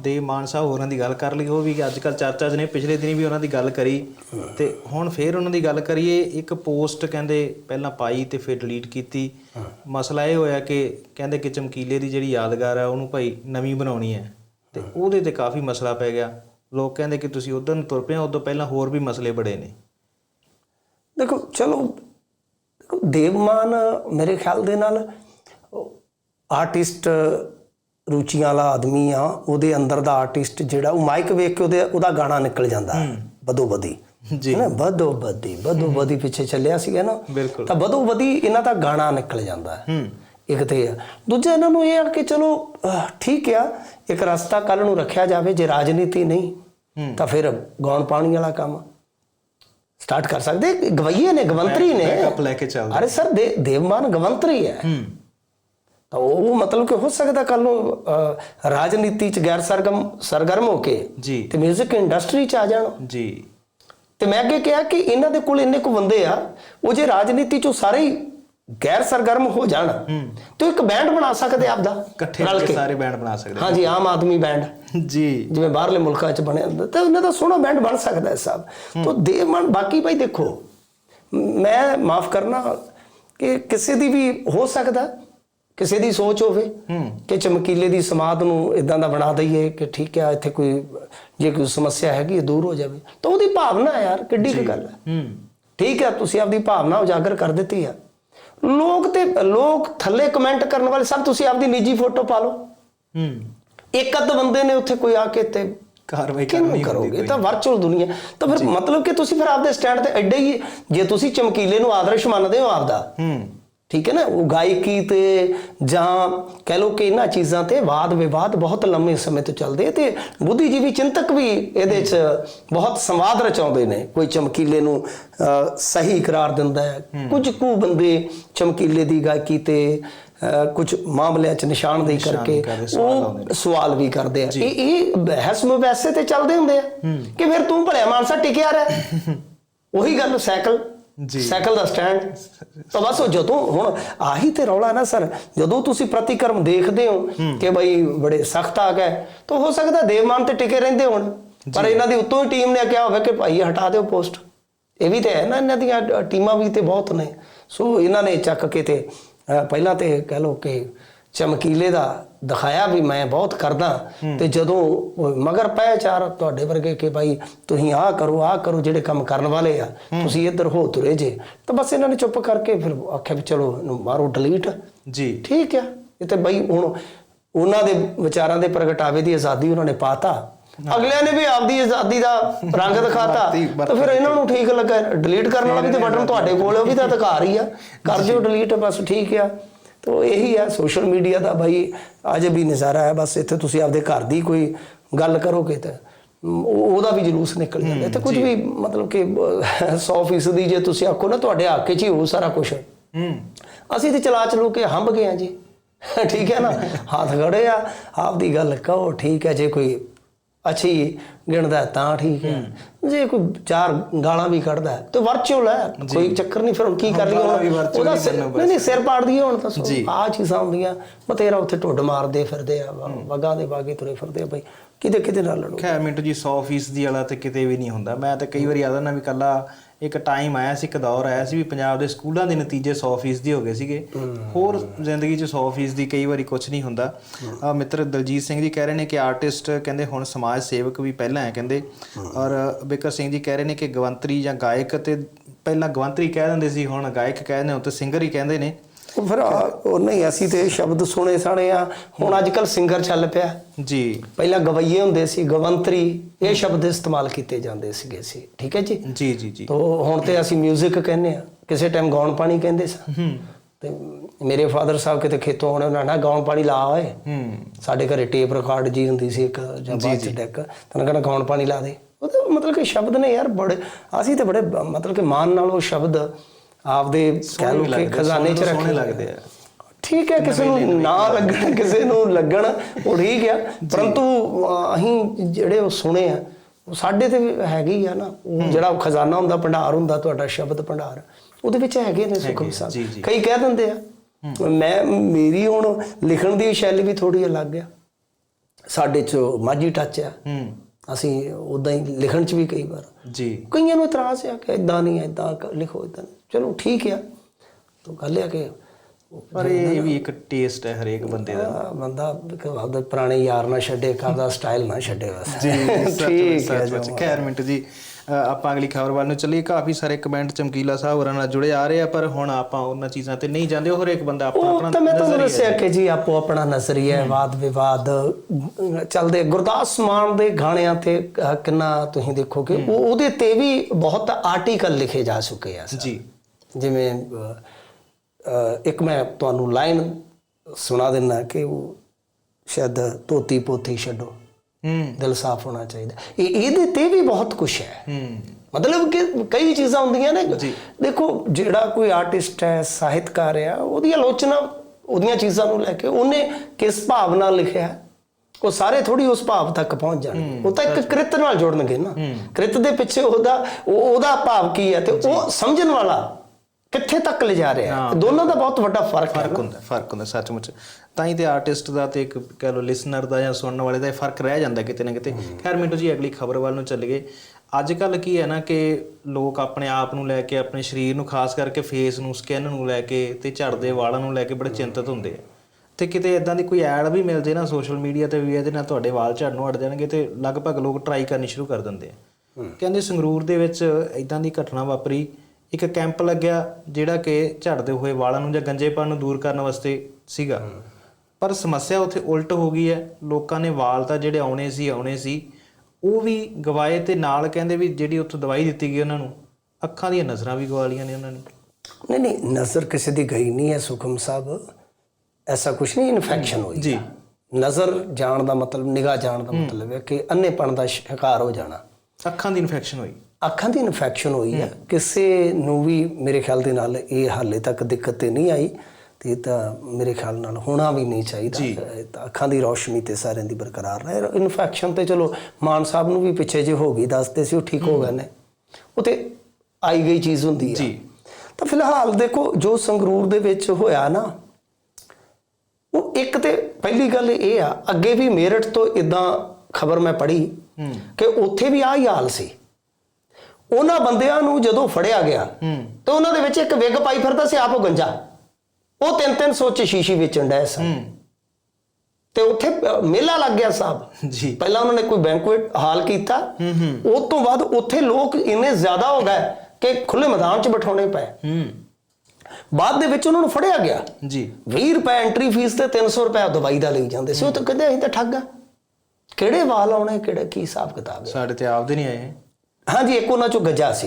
ਦੇ ਮਾਨ ਸਾਹਿਬ ਹੋਰਾਂ ਦੀ ਗੱਲ ਕਰ ਲਈ ਉਹ ਵੀ ਅੱਜ ਕੱਲ ਚਰਚਾ 'ਚ ਨੇ ਪਿਛਲੇ ਦਿਨੀ ਵੀ ਉਹਨਾਂ ਦੀ ਗੱਲ ਕਰੀ ਤੇ ਹੁਣ ਫੇਰ ਉਹਨਾਂ ਦੀ ਗੱਲ ਕਰੀਏ ਇੱਕ ਪੋਸਟ ਕਹਿੰਦੇ ਪਹਿਲਾਂ ਪਾਈ ਤੇ ਫਿਰ ਡਿਲੀਟ ਕੀਤੀ। ਮਸਲਾ ਇਹ ਹੋਇਆ ਕਿ ਕਹਿੰਦੇ ਕਿ ਚਮਕੀਲੇ ਦੀ ਜਿਹੜੀ ਯਾਦਗਾਰ ਹੈ ਉਹਨੂੰ ਭਾਈ ਨਵੀਂ ਬਣਾਉਣੀ ਹੈ ਤੇ ਉਹਦੇ ਤੇ ਕਾਫੀ ਮਸਲਾ ਪੈ ਗਿਆ। ਲੋਕ ਕਹਿੰਦੇ ਕਿ ਤੁਸੀਂ ਉਧਰ ਨੂੰ ਤੁਰ ਪਏ ਹੋ ਉਦੋਂ ਪਹਿਲਾਂ ਹੋਰ ਵੀ ਮਸਲੇ ਬੜੇ ਨੇ। ਦੇਖੋ ਚਲੋ ਦੇਖੋ ਦੇਵਮਾਨ ਮੇਰੇ ਖਿਆਲ ਦੇ ਨਾਲ ਆਰਟਿਸਟ ਰੁਚੀਆਂ ਵਾਲਾ ਆਦਮੀ ਆ ਉਹਦੇ ਅੰਦਰ ਦਾ ਆਰਟਿਸਟ ਜਿਹੜਾ ਉਹ ਮਾਈਕ ਵੇਖ ਕੇ ਉਹਦੇ ਉਹਦਾ ਗਾਣਾ ਨਿਕਲ ਜਾਂਦਾ ਬਦੋ ਬਦੀ ਜੀ। ਨਾ ਬਦੋ ਬਦੀ ਬਦੋ ਬਦੀ ਪਿੱਛੇ ਚੱਲਿਆ ਸੀਗਾ ਨਾ ਤਾਂ ਬਦੋ ਬਦੀ ਇਹਨਾਂ ਦਾ ਗਾਣਾ ਨਿਕਲ ਜਾਂਦਾ ਹੈ। ਇੱਕ ਤੇ ਆ। ਦੂਜਾ ਇਹਨਾਂ ਨੂੰ ਇਹ ਆ ਕਿ ਚਲੋ ਠੀਕ ਆ ਇੱਕ ਰਸਤਾ ਕੱਲ ਨੂੰ ਰੱਖਿਆ ਜਾਵੇ ਜੇ ਰਾਜਨੀਤੀ ਨਹੀਂ ਤਾਂ ਫਿਰ ਗਾਉਣ ਪਾਣੀ ਵਾਲਾ ਕੰਮ ਸਟਾਰਟ ਕਰ ਸਕਦੇ। ਗਵਈਏ ਨੇ ਗਵੰਤਰੀ ਨੇ। ਬੈਕਅਪ ਲੈ ਕੇ ਚੱਲਦੇ। ਅਰੇ ਸਰ ਦੇਵਮਾਨ ਗਵੰਤਰੀ ਹੂੰ। ਤਾਂ ਉਹ ਮਤਲਬ ਕਿ ਹੋ ਸਕਦਾ ਕੱਲ ਨੂੰ ਰਾਜਨੀਤੀ ਚ ਗੈਰ ਸਰਗਮ ਸਰਗਰਮ ਹੋ ਕੇ ਜੀ। ਤੇ 뮤직 ਇੰਡਸਟਰੀ ਚ ਆ ਜਾਣ। ਜੀ। ਤੇ ਮੈਂ ਅੱਗੇ ਕਿਹਾ ਕਿ ਇਹਨਾਂ ਦੇ ਕੋਲ ਇੰਨੇ ਕੁ ਬੰਦੇ ਆ ਉਹ ਜੇ ਰਾਜਨੀਤੀ ਚੋਂ ਸਾਰੇ ਹੀ ਗੈਰ ਸਰਗਰਮ ਹੋ ਜਾਣ ਤੇ ਇੱਕ ਬੈਂਡ ਬਣਾ ਸਕਦੇ ਇਕੱਠੇ ਹੋ ਕੇ ਕੇ। ਸਾਰੇ ਬੈਂਡ ਬਣਾ ਸਕਦੇ ਹਾਂਜੀ ਆਮ ਆਦਮੀ ਬੈਂਡ ਜੀ। ਜਿਵੇਂ ਬਾਹਰਲੇ ਮੁਲਕਾਂ 'ਚ ਬਣਿਆ ਹੁੰਦਾ ਤਾਂ ਉਹਨਾਂ ਦਾ ਸੋਹਣਾ ਬੈਂਡ ਬਣ ਸਕਦਾ ਹੈ। ਸਾਹਿਬ ਤੋਂ ਦੇਵਮਨ ਬਾਕੀ ਭਾਈ ਦੇਖੋ ਮੈਂ ਮਾਫ ਕਰਨਾ ਕਿ ਕਿਸੇ ਦੀ ਵੀ ਹੋ ਸਕਦਾ ਕਿਸੇ ਦੀ ਸੋਚ ਹੋਵੇ ਕਿ ਚਮਕੀਲੇ ਦੀ ਸਮਾਧ ਨੂੰ ਇਦਾਂ ਦਾ ਬਣਾ ਦਈਏ ਕਿ ਠੀਕ ਹੈ ਇੱਥੇ ਕੋਈ ਜੇ ਕੋਈ ਸਮੱਸਿਆ ਹੈਗੀ ਇਹ ਦੂਰ ਹੋ ਜਾਵੇ। ਤਾਂ ਉਹਦੀ ਭਾਵਨਾ ਹੈ ਯਾਰ ਕਿੱਡੀ ਕੁ ਗੱਲ ਹੈ। ਹੂੰ। ਠੀਕ ਹੈ ਤੁਸੀਂ ਆਪਦੀ ਭਾਵਨਾ ਉਜਾਗਰ ਕਰ ਦਿੱਤੀ ਆ ਲੋਕ ਤੇ ਲੋਕ ਥੱਲੇ ਕਮੈਂਟ ਕਰਨ ਵਾਲੇ ਸਭ ਤੁਸੀਂ ਆਪਦੀ ਨਿੱਜੀ ਫੋਟੋ ਪਾ ਲਓ। ਹੂੰ। ਇੱਕ ਅੱਧ ਬੰਦੇ ਨੇ ਉੱਥੇ ਕੋਈ ਆ ਕੇ ਤੇ ਕਾਰਵਾਈ ਕਰਨੀ ਕਰੋਗੇ? ਤਾਂ ਵਰਚੁਅਲ ਦੁਨੀਆ। ਤਾਂ ਫਿਰ ਮਤਲਬ ਕਿ ਤੁਸੀਂ ਫਿਰ ਆਪਦੇ ਸਟੈਂਡ ਤੇ ਐਡੇ ਹੀ ਜੇ ਤੁਸੀਂ ਚਮਕੀਲੇ ਨੂੰ ਆਦਰਸ਼ ਮੰਨਦੇ ਹੋ ਆਪਦਾ। ਹੂੰ। ਠੀਕ ਹੈ ਨਾ? ਉਹ ਗਾਇਕੀ ਤੇ ਜਾਂ ਕਹਿ ਲੋ ਕਿ ਇਹਨਾਂ ਚੀਜ਼ਾਂ ਤੇ ਵਾਦ ਵਿਵਾਦ ਬਹੁਤ ਲੰਮੇ ਸਮੇਂ ਤੋਂ ਚੱਲਦੇ ਤੇ ਬੁੱਧੀਜੀਵੀ ਚਿੰਤਕ ਵੀ ਇਹਦੇ 'ਚ ਬਹੁਤ ਸੰਵਾਦ ਰਚਾਉਂਦੇ ਨੇ। ਕੋਈ ਚਮਕੀਲੇ ਨੂੰ ਸਹੀ ਕਰਾਰ ਦਿੰਦਾ ਹੈ। ਕੁਝ ਕੁ ਬੰਦੇ ਚਮਕੀਲੇ ਦੀ ਗਾਇਕੀ ਤੇ ਕੁਝ ਮਾਮਲਿਆਂ 'ਚ ਨਿਸ਼ਾਨਦੇਹੀ ਕਰਕੇ ਕਰਦੇ, ਸਵਾਲ ਲਾਉਂਦੇ ਉਹ ਸਵਾਲ ਵੀ ਕਰਦੇ ਆ। ਇਹ ਇਹ ਬਹਿਸ ਮੁਬੈਸੇ ਤੇ ਚੱਲਦੇ ਹੁੰਦੇ ਆ ਕਿ ਫਿਰ ਤੂੰ ਭਲਿਆ ਮਾਨਸਾ ਟਿਕਿਆ ਰਹਿ। ਉਹੀ ਗੱਲ ਸਾਈਕਲ। ਜੀ। ਸਾਈਕਲ ਦਾ ਸਟੈਂਡ। ਤਾਂ ਬਸ ਉਹ ਜਦੋਂ ਹੁਣ ਆਹੀ ਤੇ ਰੌਲਾ ਨਾ ਸਰ ਜਦੋਂ ਤੁਸੀਂ ਪ੍ਰਤੀਕਰਮ ਦੇਖਦੇ ਹੋ ਕਿ ਬਈ ਬੜੇ ਸਖਤ ਆ ਗਏ ਤਾਂ ਹੋ ਸਕਦਾ ਦੇਵਮਾਨ ਤੇ ਟਿਕੇ ਰਹਿੰਦੇ ਹੋਣ। ਪਰ ਇਹਨਾਂ ਦੀ ਉੱਤੋਂ ਹੀ ਟੀਮ ਨੇ ਕਿਹਾ ਹੋਵੇ ਕਿ ਭਾਈ ਹਟਾ ਦਿਓ ਪੋਸਟ। ਇਹ ਵੀ ਤੇ ਹੈ ਨਾ ਇਹਨਾਂ ਦੀਆਂ ਟੀਮਾਂ ਵੀ ਤੇ ਬਹੁਤ ਨੇ। ਸੋ ਇਹਨਾਂ ਨੇ ਚੱਕ ਕੇ ਤੇ ਪਹਿਲਾਂ ਤੇ ਕਹਿ ਲਓ ਕਿ ਚਮਕੀਲੇ ਦਾ ਦਿਖਾਇਆ ਵੀ ਮੈਂ ਬਹੁਤ ਕਰਦਾ ਤੇ ਜਦੋਂ ਮਗਰ ਪਏ ਚਾਰ ਤੁਹਾਡੇ ਵਰਗੇ ਕਿ ਭਾਈ ਤੁਸੀਂ ਆਹ ਕਰੋ ਆਹ ਕਰੋ ਜਿਹੜੇ ਕੰਮ ਕਰਨ ਵਾਲੇ ਆ ਤੁਸੀਂ ਇੱਧਰ ਹੋ ਤੁਰੇ ਜੇ ਤਾਂ ਬਸ ਇਹਨਾਂ ਨੇ ਚੁੱਪ ਕਰਕੇ ਫਿਰ ਆਖਿਆ ਵੀ ਚਲੋ ਇਹਨੂੰ ਮਾਰੋ ਡਿਲੀਟ ਜੀ। ਠੀਕ ਆ। ਇਹ ਤੇ ਬਈ ਹੁਣ ਉਹਨਾਂ ਦੇ ਵਿਚਾਰਾਂ ਦੇ ਪ੍ਰਗਟਾਵੇ ਦੀ ਆਜ਼ਾਦੀ ਉਹਨਾਂ ਨੇ ਪਾਤਾ। ਅਗਲਿਆਂ ਨੇ ਵੀ ਆਪਦੀ ਆਜ਼ਾਦੀ ਦਾ ਰੰਗ ਦਿਖਾਤਾ। ਤਾਂ ਫਿਰ ਇਹਨਾਂ ਨੂੰ ਠੀਕ ਲੱਗਾ। ਡਿਲੀਟ ਕਰਨ ਵਾਲਾ ਵੀ ਤੇ ਬਟਨ ਤੁਹਾਡੇ ਕੋਲ ਉਹ ਵੀ ਤਾਂ ਅਧਿਕਾਰ ਹੀ ਆ। ਕਰ ਦਿਓ ਡਿਲੀਟ ਬਸ ਠੀਕ ਆ। ਤੋ ਇਹੀ ਆ ਸੋਸ਼ਲ ਮੀਡੀਆ ਦਾ ਭਾਈ ਅੱਜ ਵੀ ਨਜ਼ਾਰਾ ਹੈ ਬਸ ਇੱਥੇ ਤੁਸੀਂ ਆਪਦੇ ਘਰ ਦੀ ਕੋਈ ਗੱਲ ਕਰੋਗੇ ਤਾਂ ਉਹਦਾ ਵੀ ਜਲੂਸ ਨਿਕਲ ਜਾਂਦਾ। ਤੇ ਕੁਝ ਵੀ ਮਤਲਬ ਕਿ 100% ਦੀ ਜੇ ਤੁਸੀਂ ਆਖੋ ਨਾ ਤੁਹਾਡੇ ਹੱਕ 'ਚ ਹੀ ਹੋ ਸਾਰਾ ਕੁਝ ਹੂੰ। ਅਸੀਂ ਤੇ ਚਲਾ ਚਲੂ ਕੇ ਹੰਬ ਗਏ ਆ ਜੀ। ਠੀਕ ਹੈ ਨਾ? ਹੱਥ ਖੜੇ ਆ ਆਪਦੀ ਗੱਲ ਕਹੋ ਠੀਕ ਹੈ ਜੇ ਕੋਈ ਅੱਛੀ ਗਿਣਦਾ ਤਾਂ ਠੀਕ ਹੈ। ਜੇ ਕੋਈ ਚਾਰ ਗਾਲਾਂ ਵੀ ਕੱਢਦਾ ਤੇ ਵਰਚੁਅਲ ਹੈ ਕੋਈ ਚੱਕਰ ਨਹੀਂ ਫਿਰ ਹੁਣ ਕੀ ਕਰ ਲਈ ਹੁਣ? ਉਹਦਾ ਨਹੀਂ ਨਹੀਂ ਸਿਰ ਪਾੜ ਦਈਏ ਹੁਣ ਤਾਂ। ਆ ਚੀਜ਼ਾਂ ਹੁੰਦੀਆਂ। ਬਤੇਰਾ ਉੱਥੇ ਢੁੱਡ ਮਾਰਦੇ ਫਿਰਦੇ ਆ ਵਗਾਂ ਦੇ ਬਾਗੀ ਤੁਰੇ ਫਿਰਦੇ ਆ ਬਈ। ਕਿਤੇ ਕਿਤੇ ਨਾਲ ਲੜੋ। ਖੈਰ ਮਿੰਟੂ ਜੀ 100% ਦੀ ਵਾਲਾ ਤੇ ਕਿਤੇ ਵੀ ਨਹੀਂ ਹੁੰਦਾ। ਮੈਂ ਤਾਂ ਕਈ ਵਾਰੀ ਆਦਾ ਨਾ ਵੀ ਕੱਲਾ ਇੱਕ ਟਾਈਮ ਆਇਆ ਸੀ ਇੱਕ ਦੌਰ ਆਇਆ ਸੀ ਵੀ ਪੰਜਾਬ ਦੇ ਸਕੂਲਾਂ ਦੇ ਨਤੀਜੇ 100% ਦੀ ਹੋ ਗਏ ਸੀਗੇ। ਹੋਰ ਜ਼ਿੰਦਗੀ 'ਚ 100% ਦੀ ਕਈ ਵਾਰੀ ਕੁਝ ਨਹੀਂ ਹੁੰਦਾ। ਆ ਮਿੱਤਰ ਦਲਜੀਤ ਸਿੰਘ ਜੀ ਕਹਿ ਰਹੇ ਨੇ ਕਿ ਆਰਟਿਸਟ ਕਹਿੰਦੇ ਹੁਣ ਸਮਾਜ ਸੇਵਕ ਵੀ ਪਹਿਲਾਂ ਹੈ ਕਹਿੰਦੇ। ਔਰ ਬਿਕਰ ਸਿੰਘ ਜੀ ਕਹਿ ਰਹੇ ਨੇ ਕਿ ਗਵੰਤਰੀ ਜਾਂ ਗਾਇਕ ਤੇ ਪਹਿਲਾਂ ਗਵੰਤਰੀ ਕਹਿ ਦਿੰਦੇ ਸੀ ਹੁਣ ਗਾਇਕ ਕਹਿੰਦੇ ਹੁਣ ਤੇ ਸਿੰਗਰ ਹੀ ਕਹਿੰਦੇ ਨੇ। ਫਿਰ ਉਹ ਨਹੀਂ ਅਸੀਂ ਤੇ ਸ਼ਬਦ ਸੁਣੇ ਸਾਣੇ ਆ। ਹੁਣ ਅੱਜ ਕੱਲ ਸਿੰਗਰ ਚੱਲ ਪਿਆ। ਜੀ। ਪਹਿਲਾਂ ਗਵਈਏ ਹੁੰਦੇ ਸੀ ਗਵੰਤਰੀ ਇਹ ਸ਼ਬਦ ਇਸਤੇਮਾਲ ਕੀਤੇ ਜਾਂਦੇ ਸੀਗੇ ਸੀ। ਠੀਕ ਹੈ ਜੀ? ਜੀ ਜੀ ਜੀ। ਤੋ ਹੁਣ ਤੇ ਅਸੀਂ 뮤직 ਕਹਿੰਦੇ ਆ। ਕਿਸੇ ਟਾਈਮ ਗਾਉਣ ਪਾਣੀ ਕਹਿੰਦੇ ਸਾਂ। ਤੇ ਮੇਰੇ ਫਾਦਰ ਸਾਹਿਬ ਕਿਤੇ ਖੇਤੋਂ ਆਉਣੇ ਉਹਨਾਂ ਨੇ ਗਾਉਣ ਪਾਣੀ ਲਾ ਹੂੰ। ਸਾਡੇ ਘਰੇ ਟੇਪ ਰਿਕਾਰਡ ਜੀ ਹੁੰਦੀ ਸੀ ਇੱਕ ਜਾਂ ਬਾਅਦ ਚ ਡੈਕ ਤਾਂ ਕਹਿੰਦਾ ਗਾਉਣ ਪਾਣੀ ਲਾ ਦੇ। ਉਹ ਤਾਂ ਮਤਲਬ ਕਿ ਸ਼ਬਦ ਨੇ ਯਾਰ ਬੜੇ ਅਸੀਂ ਤੇ ਬੜੇ ਮਤਲਬ ਕਿ ਮਾਨ ਨਾਲ ਉਹ ਸ਼ਬਦ ਆਪਦੇ ਕਹਿ ਲਓ ਕਿ ਖਜ਼ਾਨੇ 'ਚ ਸੋਹਣੇ ਰੱਖੇ। ਲੱਗਦੇ ਆ। ਠੀਕ ਹੈ ਕਿਸੇ ਨੂੰ ਨਾ ਲੱਗਣ ਕਿਸੇ ਨੂੰ ਲੱਗਣ ਉਹ ਠੀਕ ਆ। ਪਰੰਤੂ ਅਹ, ਅਸੀਂ ਜਿਹੜੇ ਉਹ ਸੁਣੇ ਆ ਉਹ ਸਾਡੇ ਤੇ ਹੈਗੇ ਹੀ ਆ ਨਾ ਉਹ ਜਿਹੜਾ ਖਜ਼ਾਨਾ ਹੁੰਦਾ ਭੰਡਾਰ ਹੁੰਦਾ ਤੁਹਾਡਾ ਸ਼ਬਦ ਭੰਡਾਰ ਉਹਦੇ ਵਿੱਚ ਹੈਗੇ ਨੇ ਸੁਖ ਜੀ, ਵਿਸਾਰ ਜੀ। ਕਈ ਕਹਿ ਦਿੰਦੇ ਆ ਮੈਂ ਮੇਰੀ ਹੁਣ ਲਿਖਣ ਦੀ ਸ਼ੈਲੀ ਵੀ ਥੋੜੀ ਅਲੱਗ ਆ। ਸਾਡੇ ਚ ਮਾਝੀ ਟੱਚ ਆ। ਹੂੰ। ਅਸੀਂ ਉਦਾਂ ਹੀ ਲਿਖਣ ਚ ਵੀ ਕਈ ਵਾਰ। ਜੀ। ਕਈਆਂ ਨੂੰ ਇਤਰਾਜ਼ ਆ ਕਿ ਇਦਾਂ ਨਹੀਂ ਇਦਾਂ ਲਿਖੋ ਇਦਾਂ ਚਲੋ ਠੀਕ ਆ। ਤਾਂ ਗੱਲ ਆ ਕਿ ਪਰ ਇਹ ਵੀ ਇੱਕ ਟੇਸਟ ਹੈ ਹਰੇਕ ਬੰਦੇ ਦਾ। ਬੰਦਾ ਆਪਦੇ ਪੁਰਾਣੇ ਯਾਰ ਨਾ ਛੱਡੇ ਕਰਦਾ ਸਟਾਈਲ ਨਾ ਛੱਡੇ ਬਸ। ਜੀ ਸੱਚ ਠੀਕ ਹੈ ਸੱਚ ਖੈਰ ਮਿੰਟ ਜੀ ਆਪਾਂ ਅਗਲੀ ਖਬਰ ਵੱਲ ਨੂੰ ਚੱਲੀਏ। ਕਾਫੀ ਸਾਰੇ ਕਮੈਂਟ ਚਮਕੀਲਾ ਸਾਹਿਬ ਹੋਰਾਂ ਨਾਲ ਜੁੜੇ ਆ ਰਹੇ ਆ ਪਰ ਹੁਣ ਆਪਾਂ ਉਹਨਾਂ ਚੀਜ਼ਾਂ ਤੇ ਨਹੀਂ ਜਾਂਦੇ। ਉਹ ਹਰੇਕ ਬੰਦਾ ਆਪਣਾ ਆਪਣਾ ਤਾਂ ਮੈਂ ਤੁਹਾਨੂੰ ਦੱਸਿਆ ਕਿ ਜੀ ਆਪੋ ਆਪਣਾ ਨਜ਼ਰੀਆ ਹੈ, ਵਾਦ ਵਿਵਾਦ ਚੱਲਦੇ ਗੁਰਦਾਸ ਮਾਨ ਦੇ ਗਾਣਿਆਂ ਤੇ ਕਿੰਨਾ ਤੁਸੀਂ ਦੇਖੋਗੇ ਉਹ ਉਹਦੇ ਤੇ ਵੀ ਬਹੁਤ ਆਰਟੀਕਲ ਲਿਖੇ ਜਾ ਚੁੱਕੇ ਆ ਜੀ। ਜਿਵੇਂ ਇੱਕ ਮੈਂ ਤੁਹਾਨੂੰ ਲਾਈਨ ਸੁਣਾ ਦਿੰਦਾ ਕਿ ਉਹ ਸ਼ਾਇਦ ਧੋਤੀ ਪੋਥੀ ਛੱਡੋ। ਹੂੰ। ਦਿਲ ਸਾਫ਼ ਹੋਣਾ ਚਾਹੀਦਾ। ਇਹ ਇਹਦੇ ਤੇ ਵੀ ਬਹੁਤ ਕੁਝ ਹੈ। ਹੂੰ। ਮਤਲਬ ਕਿ ਕਈ ਚੀਜ਼ਾਂ ਹੁੰਦੀਆਂ ਨੇ। ਦੇਖੋ ਜਿਹੜਾ ਕੋਈ ਆਰਟਿਸਟ ਹੈ ਸਾਹਿਤਕਾਰ ਆ ਉਹਦੀ ਆਲੋਚਨਾ ਉਹਦੀਆਂ ਚੀਜ਼ਾਂ ਨੂੰ ਲੈ ਕੇ ਉਹਨੇ ਕਿਸ ਭਾਵ ਨਾਲ ਲਿਖਿਆ ਹੈ, ਉਹ ਸਾਰੇ ਥੋੜੀ ਉਸ ਭਾਵ ਤੱਕ ਪਹੁੰਚ ਜਾਣਗੇ ਉਹ ਤਾਂ ਇੱਕ ਕ੍ਰਿਤ ਨਾਲ ਜੋੜਨਗੇ ਨਾ। ਕ੍ਰਿਤ ਦੇ ਪਿੱਛੇ ਉਹਦਾ ਉਹ- ਉਹਦਾ ਭਾਵ ਕੀ ਹੈ ਤੇ ਉਹ ਸਮਝਣ ਵਾਲਾ ਕਿੱਥੇ ਤੱਕ ਲਿਜਾ ਰਿਹਾ ਹੈ? ਦੋਨਾਂ ਦਾ ਬਹੁਤ ਵੱਡਾ ਫ਼ਰਕ ਹੈ ਫ਼ਰਕ ਹੁੰਦਾ ਫ਼ਰਕ ਹੁੰਦਾ ਸੱਚਮੁੱਚ। ਤਾਂ ਹੀ ਤੇ ਆਰਟਿਸਟ ਦਾ ਤੇ ਇੱਕ ਕਹਿ ਲੋ ਲਿਸਨਰ ਦਾ ਜਾਂ ਸੁਣਨ ਵਾਲੇ ਦਾ ਇਹ ਫ਼ਰਕ ਰਹਿ ਜਾਂਦਾ ਕਿਤੇ ਨਾ ਕਿਤੇ। ਖੈਰ ਮਿੰਟੂ ਜੀ ਅਗਲੀ ਖਬਰ ਵੱਲ ਨੂੰ ਚੱਲ ਗਏ ਅੱਜ ਕੱਲ ਕੀ ਹੈ ਨਾ ਕਿ ਲੋਕ ਆਪਣੇ ਆਪ ਨੂੰ ਲੈ ਕੇ ਆਪਣੇ ਸਰੀਰ ਨੂੰ ਖਾਸ ਕਰਕੇ ਫੇਸ ਨੂੰ ਸਕਿਨ ਨੂੰ ਲੈ ਕੇ ਤੇ ਝੜਦੇ ਵਾਲਾਂ ਨੂੰ ਲੈ ਕੇ ਬੜੇ ਚਿੰਤਤ ਹੁੰਦੇ ਆ। ਤੇ ਕਿਤੇ ਇਦਾਂ ਦੀ ਕੋਈ ਐਡ ਵੀ ਮਿਲ ਜੇ ਨਾ ਸੋਸ਼ਲ ਮੀਡੀਆ ਤੇ ਵੀ ਇਹਦੇ ਨਾਲ ਤੁਹਾਡੇ ਵਾਲ ਝੜਨੋਂ ਹਟ ਜਾਣਗੇ ਤੇ ਲਗਭਗ ਲੋਕ ਟਰਾਈ ਕਰਨੀ ਸ਼ੁਰੂ ਕਰ ਦਿੰਦੇ ਆ। ਕਹਿੰਦੇ ਸੰਗਰੂਰ ਦੇ ਵਿੱਚ ਇਦਾਂ ਦੀ ਘਟਨਾ ਵਾਪਰੀ। ਇੱਕ ਕੈਂਪ ਲੱਗਿਆ ਜਿਹੜਾ ਕਿ ਝੜਦੇ ਹੋਏ ਵਾਲਾਂ ਨੂੰ ਜਾਂ ਗੰਜੇਪਨ ਨੂੰ ਦੂਰ ਕਰਨ ਵਾਸਤੇ ਸੀਗਾ। ਪਰ ਸਮੱਸਿਆ ਉੱਥੇ ਉਲਟ ਹੋ ਗਈ ਹੈ। ਲੋਕਾਂ ਨੇ ਵਾਲ ਤਾਂ ਜਿਹੜੇ ਆਉਣੇ ਸੀ ਆਉਣੇ ਸੀ। ਉਹ ਵੀ ਗਵਾਏ ਤੇ ਨਾਲ ਕਹਿੰਦੇ ਵੀ ਜਿਹੜੀ ਉੱਥੋਂ ਦਵਾਈ ਦਿੱਤੀ ਗਈ ਉਹਨਾਂ ਨੂੰ ਅੱਖਾਂ ਦੀਆਂ ਨਜ਼ਰਾਂ ਵੀ ਗਵਾ ਲਈਆਂ ਨੇ ਉਹਨਾਂ ਨੇ। ਨਹੀਂ ਨਹੀਂ ਨਜ਼ਰ ਕਿਸੇ ਦੀ ਗਈ ਨਹੀਂ ਹੈ ਸੁਖਮ ਸਾਹਿਬ। ਐਸਾ ਕੁਝ ਨਹੀਂ ਇਨਫੈਕਸ਼ਨ ਹੋਈ ਜੀ। ਨਜ਼ਰ ਜਾਣ ਦਾ ਮਤਲਬ ਨਿਗਾਹ ਜਾਣ ਦਾ ਮਤਲਬ ਹੈ ਕਿ ਅੰਨੇਪਣ ਦਾ ਸ਼ਿਕਾਰ ਹੋ ਜਾਣਾ। ਅੱਖਾਂ ਦੀ ਇਨਫੈਕਸ਼ਨ ਹੋਈ। ਅੱਖਾਂ ਦੀ ਇਨਫੈਕਸ਼ਨ ਹੋਈ ਹੈ ਕਿਸੇ ਨੂੰ ਵੀ ਮੇਰੇ ਖਿਆਲ ਦੇ ਨਾਲ ਇਹ ਹਾਲੇ ਤੱਕ ਦਿੱਕਤ ਤੇ ਨਹੀਂ ਆਈ ਤੇ ਤਾਂ ਮੇਰੇ ਖਿਆਲ ਨਾਲ ਹੋਣਾ ਵੀ ਨਹੀਂ ਚਾਹੀਦਾ। ਅੱਖਾਂ ਦੀ ਰੌਸ਼ਨੀ ਤੇ ਸਾਰਿਆਂ ਦੀ ਬਰਕਰਾਰ ਰਹੇ। ਇਨਫੈਕਸ਼ਨ ਤੇ ਚਲੋ ਮਾਨ ਸਾਹਿਬ ਨੂੰ ਵੀ ਪਿੱਛੇ ਜੇ ਹੋ ਗਈ ਦੱਸਦੇ ਸੀ ਉਹ ਠੀਕ ਹੋ ਗਏ ਨੇ। ਉਹ ਤੇ ਆਈ ਗਈ ਚੀਜ਼ ਹੁੰਦੀ ਹੈ ਜੀ। ਤਾਂ ਫਿਲਹਾਲ ਦੇਖੋ ਜੋ ਸੰਗਰੂਰ ਦੇ ਵਿੱਚ ਹੋਇਆ ਨਾ ਉਹ ਇੱਕ ਤੇ ਪਹਿਲੀ ਗੱਲ ਇਹ ਆ ਅੱਗੇ ਵੀ ਮੇਰਠ ਤੋਂ ਇਦਾਂ ਖਬਰ ਮੈਂ ਪੜ੍ਹੀ ਕਿ ਉੱਥੇ ਵੀ ਆਹ ਹੀ ਹਾਲ ਸੀ। ਉਹਨਾਂ ਬੰਦਿਆਂ ਨੂੰ ਜਦੋਂ ਫੜਿਆ ਗਿਆ ਤੇ ਉਹਨਾਂ ਦੇ ਵਿੱਚ ਇੱਕ ਵਿਗ ਪਾਈ ਫਿਰਦਾ ਸੀ ਆਪੋ ਗੰਜਾ। ਉਹ ਤਿੰਨ ਤਿੰਨ ਸੋਚ ਸ਼ੀਸ਼ੀ ਵੇਚਣ ਡਿਆ ਸਨ। ਤੇ ਉੱਥੇ ਮੇਲਾ ਲੱਗ ਗਿਆ ਸਾਹਿਬ ਜੀ। ਪਹਿਲਾਂ ਉਹਨਾਂ ਨੇ ਕੋਈ ਬੈਂਕੁਏਟ ਹਾਲ ਕੀਤਾ। ਉਸ ਤੋਂ ਬਾਅਦ ਉੱਥੇ ਲੋਕ ਇੰਨੇ ਜ਼ਿਆਦਾ ਹੋ ਗਏ ਕਿ ਖੁੱਲੇ ਮੈਦਾਨ 'ਚ ਬਿਠਾਉਣੇ ਪਏ। ਹੂੰ। ਬਾਅਦ ਦੇ ਵਿੱਚ ਉਹਨਾਂ ਨੂੰ ਫੜਿਆ ਗਿਆ। ਜੀ। 20 ਰੁਪਏ ਐਂਟਰੀ ਫੀਸ ਤੇ 300 ਰੁਪਏ ਦਵਾਈ ਦਾ ਲਈ ਜਾਂਦੇ ਸੀ। ਉਹ ਤਾਂ ਕਹਿੰਦੇ ਅਸੀਂ ਤਾਂ ਠੱਗ ਆ। ਕਿਹੜੇ ਵਾਲ ਆਉਣੇ ਕਿਹੜੇ ਕੀ ਹਿਸਾਬ ਕਿਤਾਬ ਸਾਡੇ ਤੇ ਆਪਦੇ ਨਹੀਂ ਆਏ। ਹਾਂਜੀ ਇੱਕ ਉਹਨਾਂ ਚੋਂ ਗਜਾ ਸੀ।